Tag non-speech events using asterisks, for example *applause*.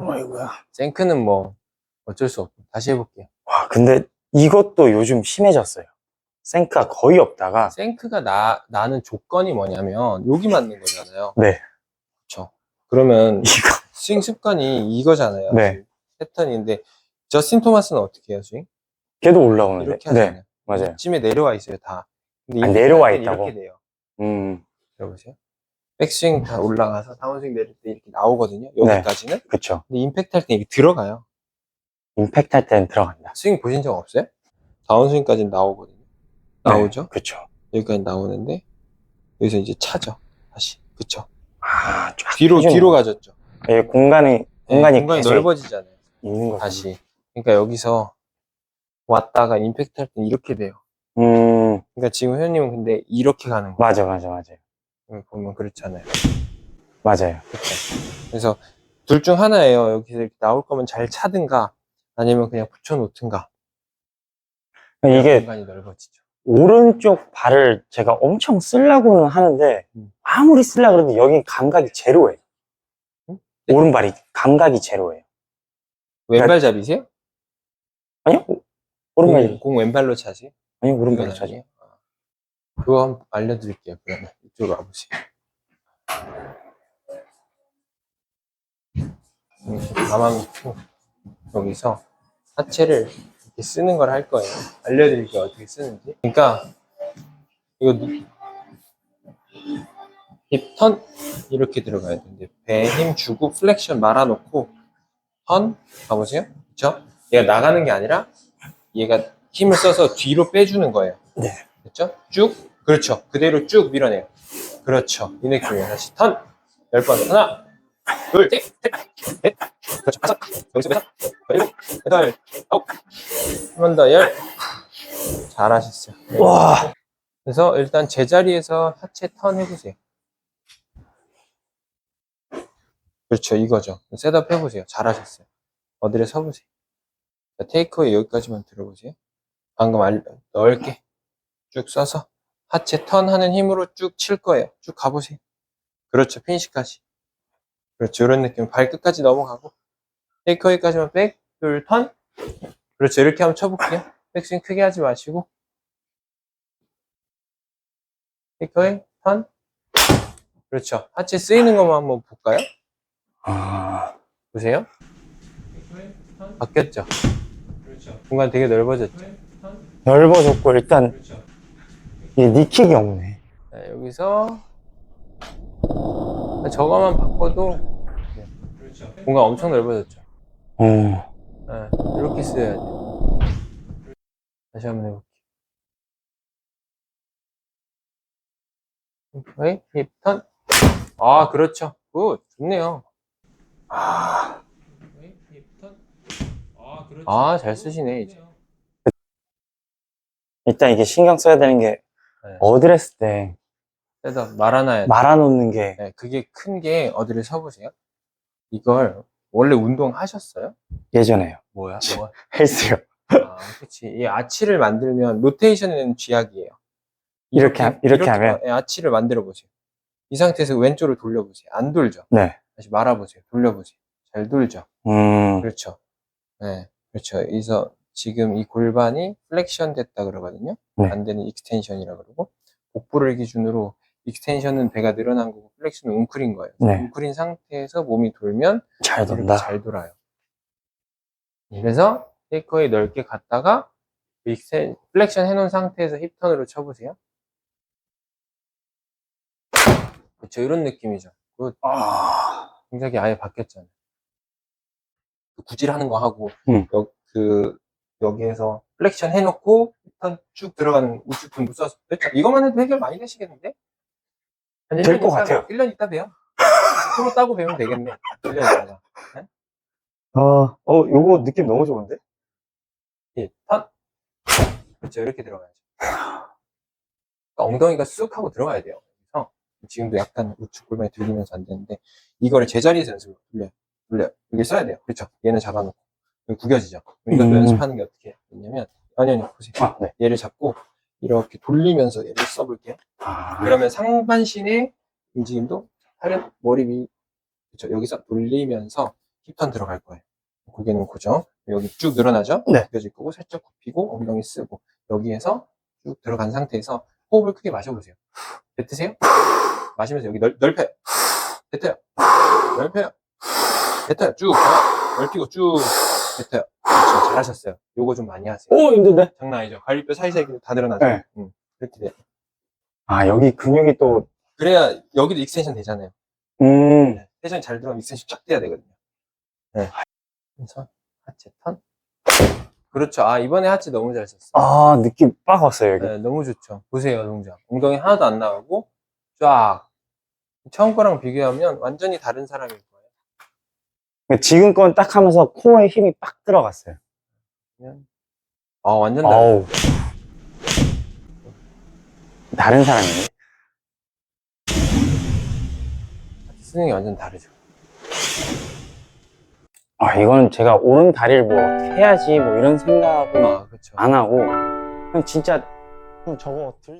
아이고야. 생크는 뭐 어쩔 수 없고 다시 해볼게요. 와, 근데 이것도 요즘 심해졌어요. 생크가 거의 없다가. 생크가 나, 나는 조건이 뭐냐면 여기 맞는 거잖아요. 네. 그렇죠. 그러면 *laughs* 이거. 스윙 습관이 이거잖아요. 네. 패턴인데 저스틴 토마스는 어떻게 해요, 스윙? 걔도 올라오는데. 이렇게 하잖아요. 네, 맞아요. 이쯤에 내려와 있어요, 다. 근데 아, 내려와 있다고? 이렇게 돼요. 음, 들어보세요. 백스윙 다 올라가서 다운스윙 내릴 때 이렇게 나오거든요. 여기까지는. 그쵸. 근데 임팩트 할 때 이게 들어가요. 임팩트 할 때는 들어간다. 스윙 보신 적 없어요? 다운스윙까지는 나오거든요. 나오죠? 네, 그쵸. 여기까지 나오는데 여기서 이제 차죠. 다시. 그쵸? 아, 쫙. 뒤로 해주는 뒤로 거. 가졌죠. 예, 공간이, 공간이, 네, 공간이 계속 넓어지잖아요. 있는 거 다시. 그러니까 여기서 왔다가 임팩트 할 때는 이렇게 돼요. 음, 그러니까 지금 회원님은 근데 이렇게 가는 거예요. 맞아, 맞아. 여기 보면 그렇잖아요. 맞아요. 그쵸? 그래서 둘 중 하나예요. 여기서 이렇게 나올 거면 잘 차든가 아니면 그냥 붙여놓든가. 이게 공간이 넓어지죠. 오른쪽 발을 제가 엄청 쓰려고는 하는데 음. 아무리 쓰려고 그래도 여기 감각이 제로예요. 음? 오른발이 감각이 제로예요. 왼발 잡이세요? 아니요? 오- 오른발이 공, 공 왼발로 차세요? 아니요 오른발로. 아니에요? 아. 그거 한번 알려드릴게요. 그러면 이쪽으로 와보세요. 이렇게 감아놓고 여기서 하체를 이렇게 쓰는 걸 할 거예요. 알려드릴게요. 어떻게 쓰는지. 그러니까 이거 힙턴 이렇게 들어가야 되는데 배에 힘 주고 플렉션 말아놓고 턴 가보세요. 그렇죠? 얘가 나가는 게 아니라 얘가 힘을 써서 뒤로 빼주는 거예요. 네. 됐죠? 쭉. 그렇죠. 그대로 쭉 밀어내요. 그렇죠. 이 느낌이에요. 다시 턴. 열 번. 하나, 둘, 셋, 셋, 넷. 그렇죠. 다섯. 여기서 여섯, 일곱, 여덟, 아홉. 한번 더 열. 잘하셨어요. 네. 와, 그래서 일단 제자리에서 하체 턴 해보세요. 그렇죠. 이거죠. 셋업 해보세요. 잘하셨어요. 어디에 서보세요. 자, 테이크어웨이 여기까지만 들어보세요. 방금 알, 넓게 쭉 써서 하체 턴 하는 힘으로 쭉 칠 거예요. 쭉 가보세요. 그렇죠. 피니시까지. 그렇죠. 이런 느낌. 발끝까지 넘어가고 테이크어웨이까지만 백, 둘, 턴. 그렇죠. 이렇게 한번 쳐볼게요. 백스윙 크게 하지 마시고 테이크어웨이, 턴. 그렇죠. 하체 쓰이는 것만 한번 볼까요? 아, 보세요. 바뀌었죠? 그렇죠. 공간 되게 넓어졌죠? 넓어졌고 일단 그렇죠. 이게 니킥이 없네. 자, 여기서 저거만 바꿔도 공간 엄청 넓어졌죠? 어, 네, 이렇게 써야 돼요. 다시 한번 해볼게요. 웨이, 힙, 턴. 아, 그렇죠. 굿. 좋네요. 아, 아, 잘 쓰시네, 이제. 일단 이게 신경 써야 되는 게 네. 어드레스 때 그래서 말아놔야 돼. 말아놓는 게 네, 그게 큰 게 어디를 서보세요. 이걸 원래 운동 하셨어요? 예전에요. 뭐야? *laughs* 뭐? 헬스요. 아, 그치. 이 아치를 만들면 로테이션은 쥐약이에요. 이렇게 하- 이렇게 하면? 예, 아치를 만들어 보세요. 이 상태에서 왼쪽으로 돌려보세요. 안 돌죠? 네. 다시 말아보세요. 돌려보세요. 잘 돌죠? 음, 그렇죠. 네, 그렇죠. 그래서 지금 이 골반이 플렉션 됐다 그러거든요. 네. 안 되는 익스텐션이라 그러고 복부를 기준으로 익스텐션은 배가 늘어난 거고 플렉션은 웅크린 거예요. 네. 웅크린 상태에서 몸이 돌면 잘 돈다. 잘 돌아요. 그래서 테이커에 넓게 갔다가 익스텐, 플렉션 해놓은 상태에서 힙턴으로 쳐보세요. 그렇죠. 이런 느낌이죠. 그 아, 동작이 아예 바뀌었잖아요. 그 구질하는 거 하고 음. 여, 그 여기에서 플렉션 해놓고 힙턴 쭉 들어가는 우측 분부 써서 그렇죠. 이것만 해도 해결 많이 되시겠는데? 될것 1년 있다가- 같아요. 1년 있다 배요. 프로 따고 배우면 되겠네. 1년 있다가. 어, 어, 요거 느낌 너무 좋은데? 예, 턴. 그렇죠. 이렇게 들어가야죠. 그러니까 엉덩이가 쑥 하고 들어가야 돼요. 그래서 지금도 약간 우측 골반이 들리면서 안 되는데 이거를 제자리에서 연습을 돌려요. 돌려요. 여기 써야 돼요. 그렇죠. 얘는 잡아놓고 구겨지죠. 이것도 음. 연습하는 게 어떻게 되냐면 아니 아니 보세요. 아, 네. 얘를 잡고 이렇게 돌리면서 얘를 써볼게요. 아, 그러면 상반신의 움직임도 하려 머리 위 그렇죠. 여기서 돌리면서 힙턴 들어갈 거예요. 고개는 고정. 여기 쭉 늘어나죠? 네. 굽혀질 거고 살짝 굽히고 엉덩이 쓰고 여기에서 쭉 들어간 상태에서 호흡을 크게 마셔보세요. 뱉으세요. 마시면서 여기 넓, 넓혀요. 뱉어요. 넓혀요. 뱉어요. 쭉더 넓히고 쭉 뱉어요. 그렇죠. 잘하셨어요. 요거 좀 많이 하세요. 오, 힘든데? 장난 아니죠. 갈비뼈 사이사이 다 늘어나죠. 네. 음, 이렇게 돼요. 아, 여기 근육이 또, 그래야 여기도 익스텐션 되잖아요. 음, 회전이 잘 들어가면 익스텐션 쫙 돼야 되거든요. 네. 그래서 하체 턴. 그렇죠. 아 이번에 하체 너무 잘 썼어요. 아, 느낌 빡 왔어요, 여기. 네, 너무 좋죠. 보세요, 동작. 엉덩이 하나도 안 나가고 쫙. 처음 거랑 비교하면 완전히 다른 사람일 거예요. 지금 건 딱 하면서 코어에 힘이 빡 들어갔어요. 그냥 아 완전 다르 어우. 다른 사람이네. 스윙이 완전 다르죠. 아, 이건 제가 오른 다리를 뭐 어떻게 해야지, 뭐 이런 생각은 아 그렇죠. 안 하고, 그냥 진짜, 그냥 저거 들,